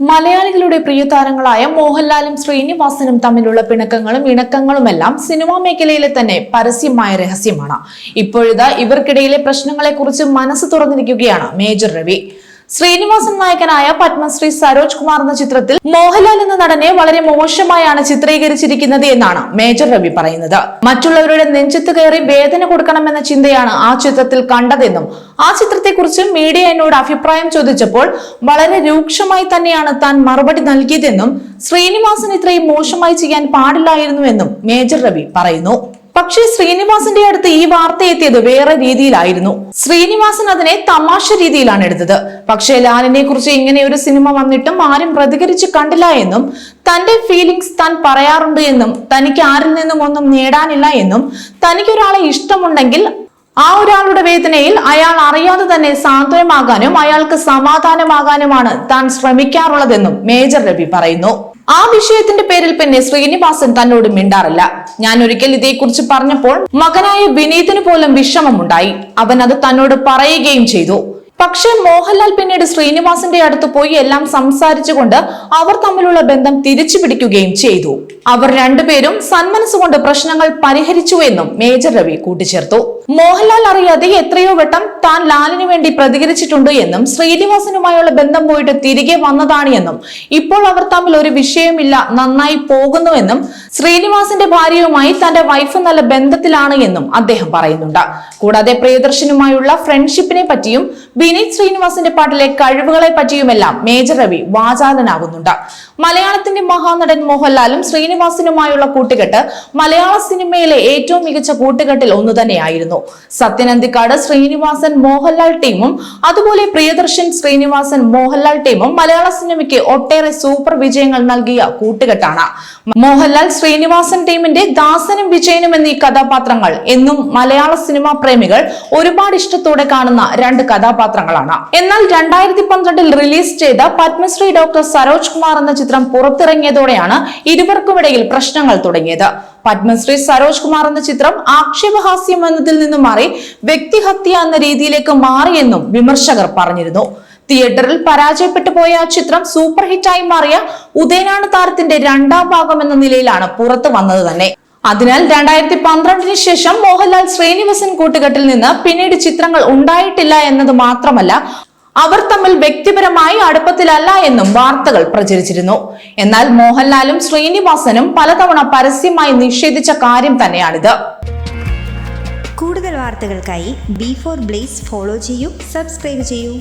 മലയാളികളുടെ പ്രിയ താരങ്ങളായ മോഹൻലാലും ശ്രീനിവാസനും തമ്മിലുള്ള പിണക്കങ്ങളും ഇണക്കങ്ങളുമെല്ലാം സിനിമാ മേഖലയിലെ തന്നെ പരസ്യമായ രഹസ്യമാണ്. ഇപ്പോഴത് ഇവർക്കിടയിലെ പ്രശ്നങ്ങളെക്കുറിച്ച് മനസ്സ് തുറന്നിരിക്കുകയാണ് മേജർ രവി. ശ്രീനിവാസൻ നായകനായ പത്മശ്രീ സരോജ് കുമാർ എന്ന ചിത്രത്തിൽ മോഹൻലാൽ എന്ന നടനെ വളരെ മോശമായാണ് ചിത്രീകരിച്ചിരിക്കുന്നത് എന്നാണ് മേജർ രവി പറയുന്നത്. മറ്റുള്ളവരുടെ നെഞ്ചത്ത് കയറി വേദന കൊടുക്കണമെന്ന ചിന്തയാണ് ആ ചിത്രത്തിൽ കണ്ടതെന്നും ആ ചിത്രത്തെക്കുറിച്ച് മീഡിയ എന്നോട് അഭിപ്രായം ചോദിച്ചപ്പോൾ വളരെ രൂക്ഷമായി തന്നെയാണ് താൻ മറുപടി നൽകിയതെന്നും ശ്രീനിവാസൻ ഇത്രയും മോശമായി ചെയ്യാൻ പാടില്ലായിരുന്നുവെന്നും മേജർ രവി പറയുന്നു. പക്ഷേ ശ്രീനിവാസന്റെ അടുത്ത് ഈ വാർത്ത എത്തിയത് വേറെ രീതിയിലായിരുന്നു. ശ്രീനിവാസൻ അതിനെ തമാശ രീതിയിലാണ് എടുത്തത്. പക്ഷേ ലാലിനെ കുറിച്ച് ഇങ്ങനെ ഒരു സിനിമ വന്നിട്ടും ആരും പ്രതികരിച്ച് കണ്ടില്ല എന്നും തന്റെ ഫീലിംഗ്സ് താൻ പറയാറുണ്ട് എന്നും തനിക്ക് ആരിൽ നിന്നും ഒന്നും നേടാനില്ല എന്നും തനിക്കൊരാളെ ഇഷ്ടമുണ്ടെങ്കിൽ ആ ഒരാളുടെ വേദനയിൽ അയാൾ അറിയാതെ തന്നെ സാന്ത്വനമാകാനും അയാൾക്ക് സമാധാനമാകാനുമാണ് താൻ ശ്രമിക്കാറുള്ളതെന്നും മേജർ രവി പറയുന്നു. ആ വിഷയത്തിന്റെ പേരിൽ പിന്നെ ശ്രീനിവാസൻ തന്നോട് മിണ്ടാറില്ല. ഞാൻ ഒരിക്കൽ ഇതേക്കുറിച്ച് പറഞ്ഞപ്പോൾ മകനായ വിനീതിന് പോലും വിഷമമുണ്ടായി. അവൻ അത് തന്നോട് പറയുകയും ചെയ്തു. പക്ഷേ മോഹൻലാൽ പിന്നീട് ശ്രീനിവാസന്റെ അടുത്ത് പോയി എല്ലാം സംസാരിച്ചുകൊണ്ട് അവർ തമ്മിലുള്ള ബന്ധം തിരിച്ചു പിടിക്കുകയും ചെയ്തു. അവർ രണ്ടുപേരും സന്മനസ്സുകൊണ്ട് പ്രശ്നങ്ങൾ പരിഹരിച്ചു എന്നും മേജർ രവി കൂട്ടിച്ചേർത്തു. മോഹൻലാൽ അറിയാതെ എത്രയോ വട്ടം താൻ ലാലിന് വേണ്ടി പ്രതികരിച്ചിട്ടുണ്ട് എന്നും ശ്രീനിവാസനുമായുള്ള ബന്ധം പോയിട്ട് തിരികെ വന്നതാണ് എന്നും ഇപ്പോൾ അവർ തമ്മിൽ ഒരു വിഷയമില്ല നന്നായി പോകുന്നുവെന്നും ശ്രീനിവാസന്റെ ഭാര്യയുമായി തന്റെ വൈഫ് നല്ല ബന്ധത്തിലാണ് എന്നും അദ്ദേഹം പറയുന്നുണ്ട്. കൂടാതെ പ്രിയദർശനുമായുള്ള ഫ്രണ്ട്ഷിപ്പിനെ പറ്റിയും വിനീത് ശ്രീനിവാസന്റെ പാട്ടിലെ കഴിവുകളെ പറ്റിയുമെല്ലാം മേജർ രവി വാചാലനാകുന്നുണ്ട്. മലയാളത്തിന്റെ മഹാനടൻ മോഹൻലാലും ശ്രീനിവാസനുമായുള്ള കൂട്ടുകെട്ട് മലയാള സിനിമയിലെ ഏറ്റവും മികച്ച കൂട്ടുകെട്ടിൽ ഒന്ന് തന്നെയായിരുന്നു. സത്യനന്ദിക്കാട് ശ്രീനിവാസൻ മോഹൻലാൽ ടീമും അതുപോലെ പ്രിയദർശൻ ശ്രീനിവാസൻ മോഹൻലാൽ ടീമും മലയാള സിനിമയ്ക്ക് ഒട്ടേറെ സൂപ്പർ വിജയങ്ങൾ നൽകിയ കൂട്ടുകെട്ടാണ്. മോഹൻലാൽ ശ്രീനിവാസൻ ടീമിന്റെ ദാസനും വിജയനും എന്നീ കഥാപാത്രങ്ങൾ എന്നും മലയാള സിനിമാ പ്രേമികൾ ഒരുപാട് ഇഷ്ടത്തോടെ കാണുന്ന രണ്ട് കഥാപാത്രങ്ങളാണ്. എന്നാൽ രണ്ടായിരത്തി പന്ത്രണ്ടിൽ റിലീസ് ചെയ്ത പത്മശ്രീ ഡോക്ടർ സരോജ് കുമാർ എന്ന ചിത്രം പുറത്തിറങ്ങിയതോടെയാണ് ഇരുവർക്കുമിടയിൽ പ്രശ്നങ്ങൾ തുടങ്ങിയത്. പത്മശ്രീ സരോജ് കുമാർ എന്ന ചിത്രം ആക്ഷേപഹാസ്യം എന്നതിൽ നിന്നും മാറി വ്യക്തിഹത്യ എന്ന രീതിയിലേക്ക് മാറിയെന്നും വിമർശകർ പറഞ്ഞിരുന്നു. തിയേറ്ററിൽ പരാജയപ്പെട്ടു പോയ ആ ചിത്രം സൂപ്പർ ഹിറ്റായി മാറിയ ഉദയനാണ് താരത്തിന്റെ രണ്ടാം ഭാഗം എന്ന നിലയിലാണ് പുറത്തു വന്നത് തന്നെ. അതിനാൽ രണ്ടായിരത്തി പന്ത്രണ്ടിന് ശേഷം മോഹൻലാൽ ശ്രീനിവാസൻ കൂട്ടുകെട്ടിൽ നിന്ന് പിന്നീട് ചിത്രങ്ങൾ ഉണ്ടായിട്ടില്ല എന്നത് മാത്രമല്ല അവർ തമ്മിൽ വ്യക്തിപരമായി അടുപ്പത്തിലല്ല എന്നും വാർത്തകൾ പ്രചരിച്ചിരുന്നു. എന്നാൽ മോഹൻലാലും ശ്രീനിവാസനും പലതവണ പരസ്യമായി നിഷേധിച്ച കാര്യം തന്നെയാണിത്. കൂടുതൽ വാർത്തകൾക്കായി ബി ഫോർ ബ്ലേസ് ഫോളോ ചെയ്യൂ സബ്സ്ക്രൈബ് ചെയ്യൂ.